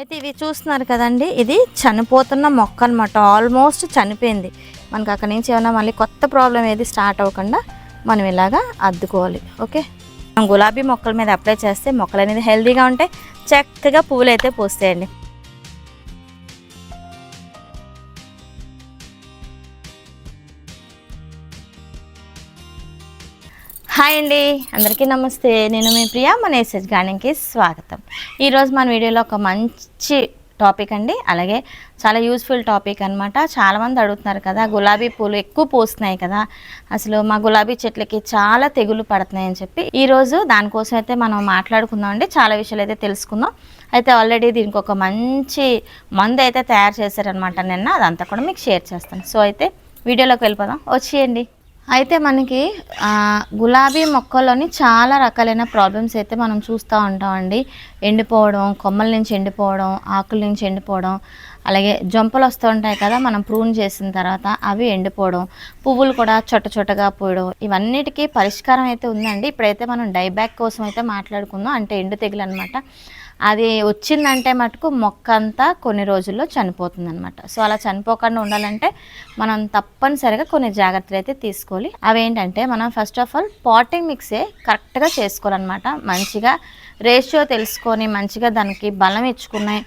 అయితే ఇవి చూస్తున్నారు కదండి ఇది చనిపోతున్న మొక్క అనమాట ఆల్మోస్ట్ చనిపోయింది. మనకు అక్కడి నుంచి ఏమైనా మళ్ళీ కొత్త ప్రాబ్లం ఏది స్టార్ట్ అవ్వకుండా మనం ఇలాగా అద్దుకోవాలి. ఓకే మనం గులాబీ మొక్కల మీద అప్లై చేస్తే మొక్కలు అనేది హెల్తీగా ఉంటాయి. చక్కగా పువ్వులు అయితే పూస్తాయండి. హాయ్ అండి. అందరికీ నమస్తే. నేను మీ ప్రియా మన ఎస్ఎస్ గార్డెన్కి స్వాగతం. ఈరోజు మన వీడియోలో ఒక మంచి టాపిక్ అండి. అలాగే చాలా యూస్ఫుల్ టాపిక్ అనమాట చాలామంది అడుగుతున్నారు కదా గులాబీ పూలు ఎక్కువ పూస్తున్నాయి కదా. అసలు మా గులాబీ చెట్లకి చాలా తెగులు పడుతున్నాయని చెప్పి. ఈరోజు దానికోసం అయితే మనం మాట్లాడుకుందాం అండి. చాలా విషయాలు అయితే తెలుసుకుందాం. అయితే ఆల్రెడీ దీనికి ఒక మంచి మందు అయితే తయారు చేశారనమాట నిన్న. అదంతా కూడా మీకు షేర్ చేస్తాను. సో అయితే వీడియోలోకి వెళ్ళిపోదాం. వచ్చేయండి. అయితే మనకి గులాబీ మొక్కల్లోని చాలా రకాలైన ప్రాబ్లమ్స్ అయితే మనం చూస్తూ ఉంటామండి. ఎండిపోవడం కొమ్మల నుంచి ఎండిపోవడం ఆకుల నుంచి ఎండిపోవడం అలాగే జంపలు వస్తూ ఉంటాయి కదా మనం ప్రూన్ చేసిన తర్వాత అవి ఎండిపోవడం పువ్వులు కూడా చొట్ట చొట్టగా పోయడం ఇవన్నిటికీ పరిష్కారం అయితే ఉందండి. ఇప్పుడైతే మనం డైబ్యాక్ కోసం అయితే మాట్లాడుకుందాం. అంటే ఎండు తెగులు అనమాట అది వచ్చిందంటే మటుకు మొక్క అంతా కొన్ని రోజుల్లో చనిపోతుంది అనమాట సో అలా చనిపోకుండా ఉండాలంటే మనం తప్పనిసరిగా కొన్ని జాగ్రత్తలు అయితే తీసుకోవాలి. అవేంటంటే మనం ఫస్ట్ ఆఫ్ ఆల్ పాటింగ్ మిక్సే కరెక్ట్గా చేసుకోవాలన్నమాట. మంచిగా రేషియో తెలుసుకొని మంచిగా దానికి బలం ఇచ్చుకునే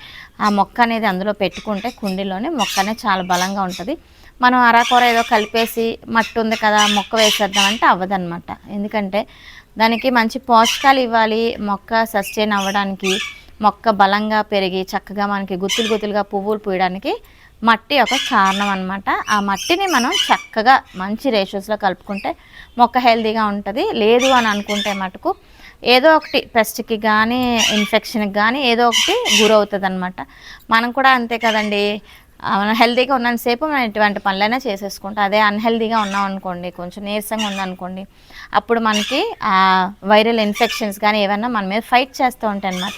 ఆ మొక్క అనేది అందులో పెట్టుకుంటే కుండీలోనే మొక్క అనేది చాలా బలంగా ఉంటుంది. మనం అరాకొర ఏదో కలిపేసి మట్టి ఉంది కదా మొక్క వేసేద్దామంటే అవ్వదన్నమాట. ఎందుకంటే దానికి మంచి పోషకాలు ఇవ్వాలి మొక్క సస్టైన్ అవ్వడానికి. మొక్క బలంగా పెరిగి చక్కగా మనకి గుత్తులు గుత్తులుగా పువ్వులు పూయడానికి మట్టి ఒక కారణం అనమాట ఆ మట్టిని మనం చక్కగా మంచి రేషియోస్లో కలుపుకుంటే మొక్క హెల్తీగా ఉంటుంది. లేదు అని అనుకుంటే మటుకు ఏదో ఒకటి పెస్ట్కి కానీ ఇన్ఫెక్షన్కి కానీ ఏదో ఒకటి గురవుతుంది అనమాట మనం కూడా అంతే కదండి. మనం హెల్తీగా ఉన్నంతసేపు మనం ఎటువంటి పనులైనా చేసేసుకుంటాం అదే అన్హెల్తీగా ఉన్నాం అనుకోండి కొంచెం నీరసంగా ఉందనుకోండి అప్పుడు మనకి ఆ వైరల్ ఇన్ఫెక్షన్స్ కానీ ఏమైనా మన మీద ఫైట్ చేస్తూ ఉంటాయి అన్నమాట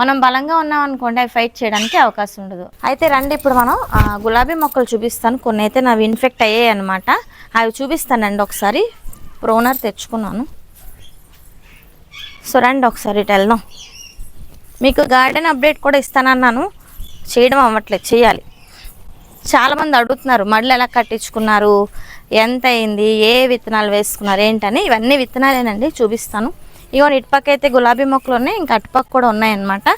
మనం బలంగా ఉన్నాం అనుకోండి అవి ఫైట్ చేయడానికి అవకాశం ఉండదు. అయితే రండి ఇప్పుడు మనం గులాబీ మొక్కలు చూపిస్తాను. కొన్ని అయితే నావి ఇన్ఫెక్ట్ అయ్యాయి అనమాట అవి చూపిస్తానండి ఒకసారి. ప్రోనర్ తెచ్చుకున్నాను. సో రండి ఒకసారి ఇటు వెళ్దాం. మీకు గార్డెన్ అప్డేట్ కూడా ఇస్తానన్నాను. చేయడం అవ్వట్లేదు చేయాలి. చాలామంది అడుగుతున్నారు మళ్ళీ ఎలా కట్టించుకున్నారు ఎంత అయింది ఏ విత్తనాలు వేసుకున్నారు ఏంటని. ఇవన్నీ విత్తనాలేనండి చూపిస్తాను. ఇగోండి ఇటుపక్క అయితే గులాబీ మొక్కలు ఉన్నాయి ఇంకా అటుపక్క కూడా ఉన్నాయన్నమాట.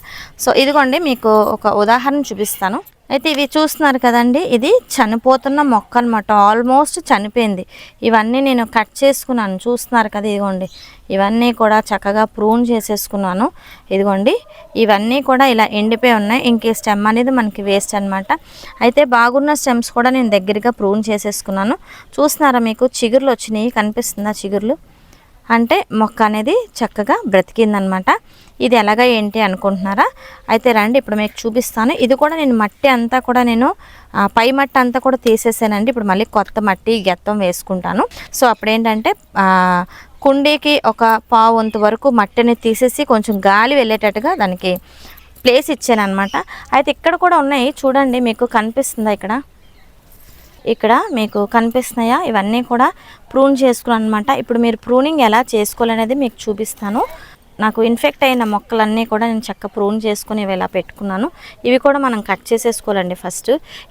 సో ఇదిగోండి మీకు ఒక ఉదాహరణ చూపిస్తాను. అయితే ఇవి చూస్తున్నారు కదండి ఇది చనిపోతున్న మొక్క అనమాట ఆల్మోస్ట్ చనిపోయింది. ఇవన్నీ నేను కట్ చేసుకున్నాను. చూస్తున్నారు కదా ఇదిగోండి ఇవన్నీ కూడా చక్కగా ప్రూన్ చేసేసుకున్నాను. ఇదిగోండి ఇవన్నీ కూడా ఇలా ఎండిపోయి ఉన్నాయి. ఇంక ఈ స్టెమ్ అనేది మనకి వేస్ట్ అనమాట అయితే బాగున్న స్టెమ్స్ కూడా నేను దగ్గరగా ప్రూన్ చేసేసుకున్నాను. చూస్తున్నారా మీకు చిగుర్లు వచ్చినాయి కనిపిస్తుందా చిగుర్లు? అంటే మొక్క అనేది చక్కగా బ్రతికిందనమాట. ఇది ఎలాగ ఏంటి అనుకుంటున్నారా? అయితే రండి ఇప్పుడు మీకు చూపిస్తాను. ఇది కూడా నేను మట్టి అంతా కూడా నేను పై మట్టి అంతా కూడా తీసేసానండి. ఇప్పుడు మళ్ళీ కొత్త మట్టి గెత్తం వేసుకుంటాను. సో అప్పుడేంటంటే కుండీకి ఒక పావు వంతు వరకు మట్టిని తీసేసి కొంచెం గాలి వెళ్ళేటట్టుగా దానికి ప్లేస్ ఇచ్చాను అనమాట అయితే ఇక్కడ కూడా ఉన్నాయి. చూడండి మీకు కనిపిస్తుందా ఇక్కడ? ఇక్కడ మీకు కనిపిస్తున్నాయా? ఇవన్నీ కూడా ప్రూన్ చేసుకున్నాను అనమాట ఇప్పుడు మీరు ప్రూనింగ్ ఎలా చేసుకోవాలనేది మీకు చూపిస్తాను. నాకు ఇన్ఫెక్ట్ అయిన మొక్కలన్నీ కూడా నేను చక్క ప్రూన్ చేసుకుని ఇవి ఇలా పెట్టుకున్నాను. ఇవి కూడా మనం కట్ చేసేసుకోవాలండి ఫస్ట్.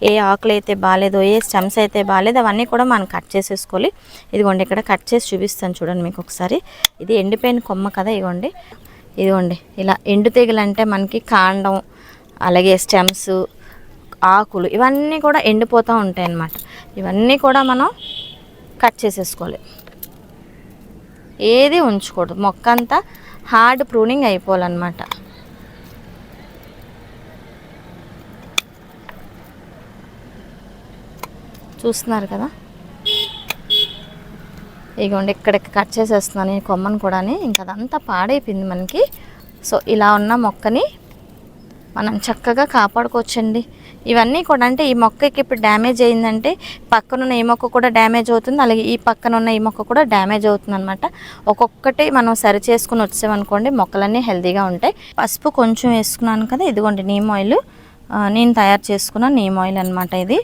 ఏ ఆకులు అయితే బాగాలేదో ఏ స్టెమ్స్ అయితే బాగాలేదు అవన్నీ కూడా మనం కట్ చేసేసుకోవాలి. ఇదిగోండి ఇక్కడ కట్ చేసి చూపిస్తాను చూడండి మీకు ఒకసారి. ఇది ఎండిపోయిన కొమ్మ కదా ఇదిగోండి. ఇదిగోండి ఇలా ఎండు తెగులు మనకి కాండం అలాగే స్టెమ్స్ ఆకులు ఇవన్నీ కూడా ఎండిపోతూ ఉంటాయి అన్నమాట. ఇవన్నీ కూడా మనం కట్ చేసేసుకోవాలి. ఏది ఉంచకూడదు. మొక్క అంతా హార్డ్ ప్రూనింగ్ అయిపోవాలన్నమాట. చూస్తున్నారు కదా? ఇగోండి ఇక్కడ కట్ చేసేస్తున్నాను ఈ కొమ్మను కూడా ఇంకా అదంతా పాడైపోయింది మనకి. సో ఇలా ఉన్న మొక్కని మనం చక్కగా కాపాడుకోవచ్చండి. ఇవన్నీ కూడా అంటే ఈ మొక్కకి ఇప్పుడు డ్యామేజ్ అయిందంటే పక్కనున్న ఈ మొక్క కూడా డ్యామేజ్ అవుతుంది అలాగే ఈ పక్కన ఉన్న ఈ మొక్క కూడా డ్యామేజ్ అవుతుంది అనమాట ఒక్కొక్కటి మనం సరి చేసుకుని వచ్చామనుకోండి మొక్కలన్నీ హెల్తీగా ఉంటాయి. పసుపు కొంచెం వేసుకున్నాను కదా ఇదిగోండి నీమ్ ఆయిల్. నేను తయారు చేసుకున్న నీమ్ ఆయిల్ అనమాట ఇది.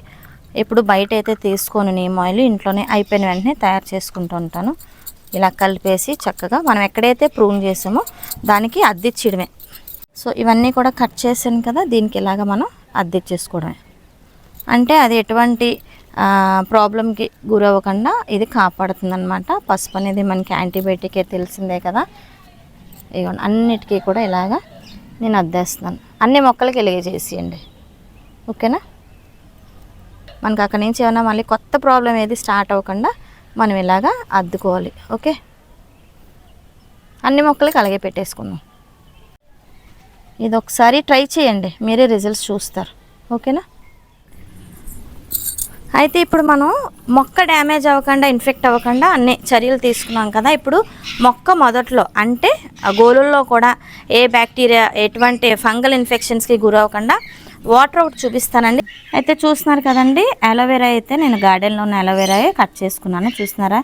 ఇప్పుడు బయట అయితే తీసుకోను నీమ్ ఆయిల్ ఇంట్లోనే అయిపోయిన వెంటనే తయారు చేసుకుంటూ ఉంటాను. ఇలా కలిపేసి చక్కగా మనం ఎక్కడైతే ప్రూన్ చేసామో దానికి అద్దెచ్చిడమే సో ఇవన్నీ కూడా కట్ చేసాను కదా దీనికి ఇలాగ మనం అద్దెచ్చేసుకోవడమే అంటే అది ఎటువంటి ప్రాబ్లంకి గురవ్వకుండా ఇది కాపాడుతుంది అనమాట పసుపు అనేది మనకి యాంటీబయాటికే తెలిసిందే కదా. ఇవ్వండి అన్నిటికీ కూడా ఇలాగా నేను అద్దేస్తున్నాను. అన్ని మొక్కలకి ఇలాగే చేసేయండి. ఓకేనా? మనకు అక్కడి నుంచి ఏమైనా మళ్ళీ కొత్త ప్రాబ్లం ఏది స్టార్ట్ అవ్వకుండా మనం ఇలాగా అద్దుకోవాలి. ఓకే? అన్ని మొక్కలకి అలాగే పెట్టేసుకుందాం. ఇది ఒకసారి ట్రై చేయండి. మీరే రిజల్ట్స్ చూస్తారు. ఓకేనా? అయితే ఇప్పుడు మనం మొక్క డ్యామేజ్ అవ్వకుండా ఇన్ఫెక్ట్ అవ్వకుండా అన్ని చర్యలు తీసుకున్నాం కదా. ఇప్పుడు మొక్క మొదట్లో అంటే ఆ కూడా ఏ బ్యాక్టీరియా ఎటువంటి ఫంగల్ ఇన్ఫెక్షన్స్కి గురవ్వకుండా వాటర్ ఒకటి చూపిస్తానండి. అయితే చూస్తున్నారు కదండి అలోవెరా అయితే నేను గార్డెన్లో ఉన్న అలోవెరాయే కట్ చేసుకున్నాను. చూస్తున్నారా?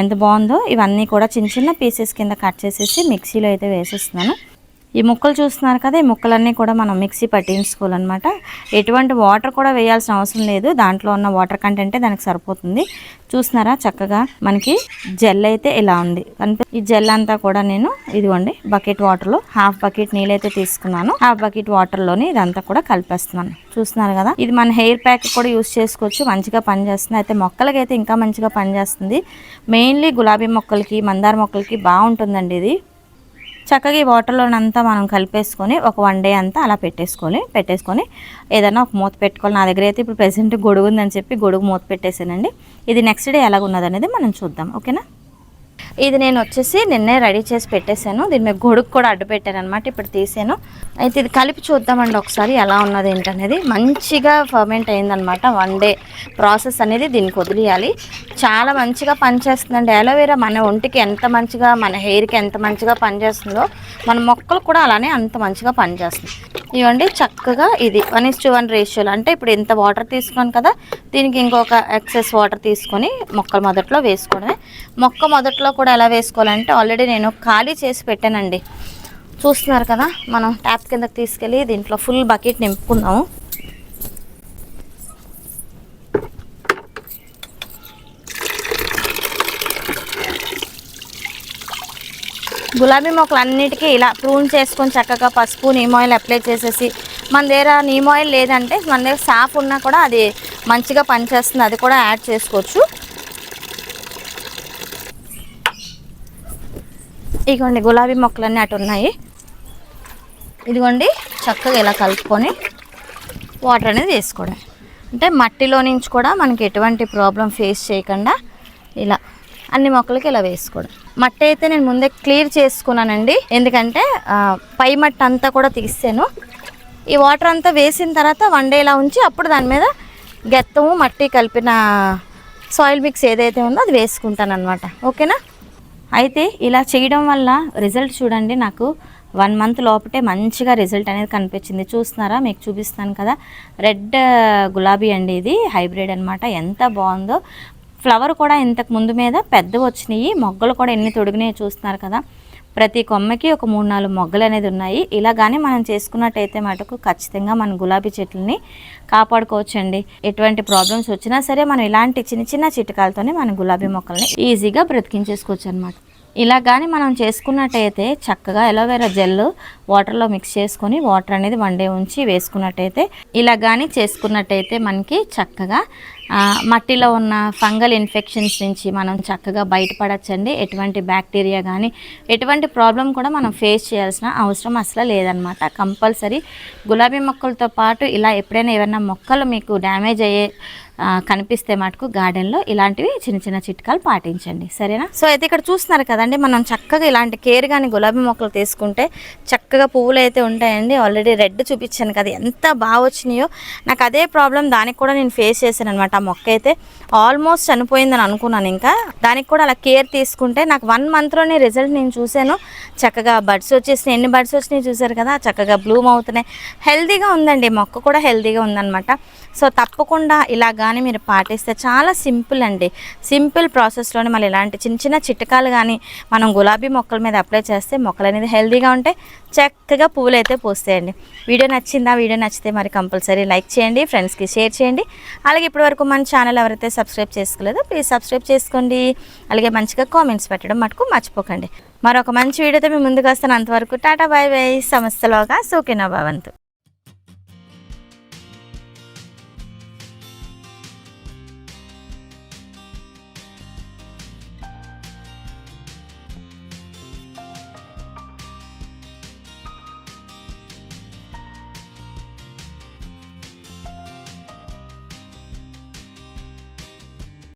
ఎంత బాగుందో? ఇవన్నీ కూడా చిన్న చిన్న పీసెస్ కింద కట్ చేసేసి మిక్సీలో అయితే వేసేస్తున్నాను. ఈ ముక్కలు చూస్తున్నారు కదా ఈ ముక్కలన్నీ కూడా మనం మిక్సీ పట్టించుకోవాలన్నమాట. ఎటువంటి వాటర్ కూడా వేయాల్సిన అవసరం లేదు. దాంట్లో ఉన్న వాటర్ కంటెంటే దానికి సరిపోతుంది. చూస్తున్నారా చక్కగా మనకి జెల్ అయితే ఇలా ఉంది. ఈ జెల్ అంతా కూడా నేను ఇదిగోండి బకెట్ వాటర్లో హాఫ్ బకెట్ నీళ్ళైతే తీసుకున్నాను. హాఫ్ బకెట్ వాటర్లోని ఇదంతా కూడా కలిపేస్తున్నాను. చూస్తున్నారు కదా ఇది మన హెయిర్ ప్యాక్ కూడా యూస్ చేసుకోవచ్చు. మంచిగా పనిచేస్తుంది. అయితే మొక్కలకి అయితే ఇంకా మంచిగా పనిచేస్తుంది. మెయిన్లీ గులాబీ మొక్కలకి మందార మొక్కలకి బాగుంటుందండి ఇది. చక్కగా ఈ వాటర్లోనంతా మనం కలిపేసుకొని ఒక వన్ డే అంతా అలా పెట్టేసుకోవాలి పెట్టేసుకొని ఏదైనా ఒక మూత పెట్టుకోవాలి. నా దగ్గర అయితే ఇప్పుడు ప్రెసెంట్ గొడుగు ఉందని చెప్పి గొడుగు మూత పెట్టేసానండి ఇది నెక్స్ట్ డే ఎలాగున్నది అనేది మనం చూద్దాం. ఓకేనా ఇది నేను వచ్చేసి నిన్నే రెడీ చేసి పెట్టేశాను. దీని మీద గొడుగు కూడా అడ్డు పెట్టాను అనమాట ఇప్పుడు తీసాను. అయితే ఇది కలిపి చూద్దామండి ఒకసారి ఎలా ఉన్నది ఏంటనేది. మంచిగా ఫర్మెంట్ అయిందనమాట వన్ డే ప్రాసెస్ అనేది దీనికి వదిలేయాలి. చాలా మంచిగా పనిచేస్తుందండి. అలోవెరా మన ఒంటికి ఎంత మంచిగా మన హెయిర్కి ఎంత మంచిగా పనిచేస్తుందో మన మొక్కలు కూడా అలానే అంత మంచిగా పనిచేస్తుంది. ఇవ్వండి చక్కగా ఇది వన్ ఇస్ టు వన్ రేషియోలు. అంటే ఇప్పుడు ఇంత వాటర్ తీసుకున్నాను కదా దీనికి ఇంకొక ఎక్సెస్ వాటర్ తీసుకొని మొక్కలు మొదట్లో వేసుకోవడమే. మొక్క మొదట్లో కూడా ఎలా వేసుకోవాలంటే ఆల్రెడీ నేను ఖాళీ చేసి పెట్టానండి. చూస్తున్నారు కదా మనం ట్యాప్ కిందకి తీసుకెళ్ళి దీంట్లో ఫుల్ బకెట్ నింపుకుందాము. గులాబీ మొక్కలు అన్నిటికీ ఇలా ప్రూన్ చేసుకొని చక్కగా పసుపు నీమ్ ఆయిల్ అప్లై చేసేసి మన దగ్గర నీమ్ ఆయిల్ లేదంటే మన దగ్గర సాఫ్ ఉన్నా కూడా అది మంచిగా పనిచేస్తుంది. అది కూడా యాడ్ చేసుకోవచ్చు. ఇదిగోండి గులాబీ మొక్కలన్నీ అటు ఉన్నాయి. ఇదిగోండి చక్కగా ఇలా కలుపుకొని వాటర్ అనేది వేసుకోవడం. అంటే మట్టిలో నుంచి కూడా మనకి ఎటువంటి ప్రాబ్లం ఫేస్ చేయకుండా ఇలా అన్ని మొక్కలకి ఇలా వేసుకోవడం. మట్టి అయితే నేను ముందే క్లియర్ చేసుకున్నానండి. ఎందుకంటే పై మట్టి అంతా కూడా తీసాను. ఈ వాటర్ అంతా వేసిన తర్వాత వన్ డే ఇలా ఉంచి అప్పుడు దాని మీద గెత్తము మట్టి కలిపిన సాయిల్ మిక్స్ ఏదైతే ఉందో అది వేసుకుంటాను అనమాట ఓకేనా? అయితే ఇలా చేయడం వల్ల రిజల్ట్ చూడండి. నాకు వన్ మంత్ లోపటే మంచిగా రిజల్ట్ అనేది కనిపించింది. చూస్తున్నారా? మీకు చూపిస్తాను కదా. రెడ్ గులాబీ అండి ఇది. హైబ్రిడ్ అన్నమాట. ఎంత బాగుందో. ఫ్లవర్ కూడా ఇంతకు ముందు మీద పెద్ద వచ్చినాయి. మొగ్గలు కూడా ఎన్ని తొడిగినాయి చూస్తున్నారు కదా. ప్రతి కొమ్మకి ఒక మూడు నాలుగు మొగ్గలు అనేది ఉన్నాయి. ఇలా కానీ మనం చేసుకున్నట్టయితే మటుకు ఖచ్చితంగా మన గులాబీ చెట్లని కాపాడుకోవచ్చండి. ఎటువంటి ప్రాబ్లమ్స్ వచ్చినా సరే మనం ఇలాంటి చిన్న చిన్న చిట్కాలతోనే మన గులాబీ మొక్కల్ని ఈజీగా బ్రతికించేసుకోవచ్చు అనమాట ఇలా కానీ మనం చేసుకున్నట్టయితే చక్కగా ఎలోవేరా జెల్ వాటర్లో మిక్స్ చేసుకొని వాటర్ అనేది వన్ డే ఉంచి వేసుకున్నట్టయితే ఇలా కానీ చేసుకున్నట్టయితే మనకి చక్కగా మట్టిలో ఉన్న ఫంగల్ ఇన్ఫెక్షన్స్ నుంచి మనం చక్కగా బయటపడచ్చండి. ఎటువంటి బ్యాక్టీరియా కానీ ఎటువంటి ప్రాబ్లం కూడా మనం ఫేస్ చేయాల్సిన అవసరం అసలు లేదనమాట కంపల్సరీ గులాబీ మొక్కలతో పాటు ఇలా ఎప్పుడైనా ఏమైనా మొక్కలు మీకు డ్యామేజ్ అయ్యే కనిపిస్తే మటుకు గార్డెన్లో ఇలాంటివి చిన్న చిన్న చిట్కాలు పాటించండి. సరేనా? సో అయితే ఇక్కడ చూస్తున్నారు కదండి మనం చక్కగా ఇలాంటి కేర్ కానీ గులాబీ మొక్కలు తీసుకుంటే చక్కగా చక్కగా పువ్వులు అయితే ఉంటాయండి. ఆల్రెడీ రెడ్ చూపించాను కదా ఎంత బాగా వచ్చినాయో. నాకు అదే ప్రాబ్లం దానికి కూడా నేను ఫేస్ చేశాను అనమాట ఆ మొక్క అయితే. ఆల్మోస్ట్ చనిపోయిందని అనుకున్నాను ఇంకా. దానికి కూడా అలా కేర్ తీసుకుంటే నాకు వన్ మంత్లోనే రిజల్ట్ నేను చూశాను. చక్కగా బర్డ్స్ వచ్చేసినాయి. ఎన్ని బర్డ్స్ వచ్చినాయి చూశారు కదా చక్కగా బ్లూమ్ అవుతున్నాయి. హెల్తీగా ఉందండి మొక్క కూడా హెల్తీగా ఉందన్నమాట. సో తప్పకుండా ఇలా కానీ మీరు పాటిస్తే చాలా సింపుల్ అండి. సింపుల్ ప్రాసెస్లోనే మళ్ళీ ఇలాంటి చిన్న చిన్న చిట్కాలు కానీ మనం గులాబీ మొక్కల మీద అప్లై చేస్తే మొక్కలు అనేది హెల్తీగా ఉంటాయి. చక్కగా పువ్వులు అయితే పూస్తాయండి. వీడియో నచ్చిందా? వీడియో నచ్చితే మరి కంపల్సరీ లైక్ చేయండి ఫ్రెండ్స్కి షేర్ చేయండి. అలాగే ఇప్పటివరకు మన ఛానల్ ఎవరైతే సబ్స్క్రైబ్ చేసుకోలేదో ప్లీజ్ సబ్స్క్రైబ్ చేసుకోండి. అలాగే మంచిగా కామెంట్స్ పెట్టడం మటుకు మర్చిపోకండి. మరొక మంచి వీడియోతో మేము ముందుకు వస్తాను. అంతవరకు టాటా బాయ్ బాయ్. సమస్తలోగా సూకినా భవంతు.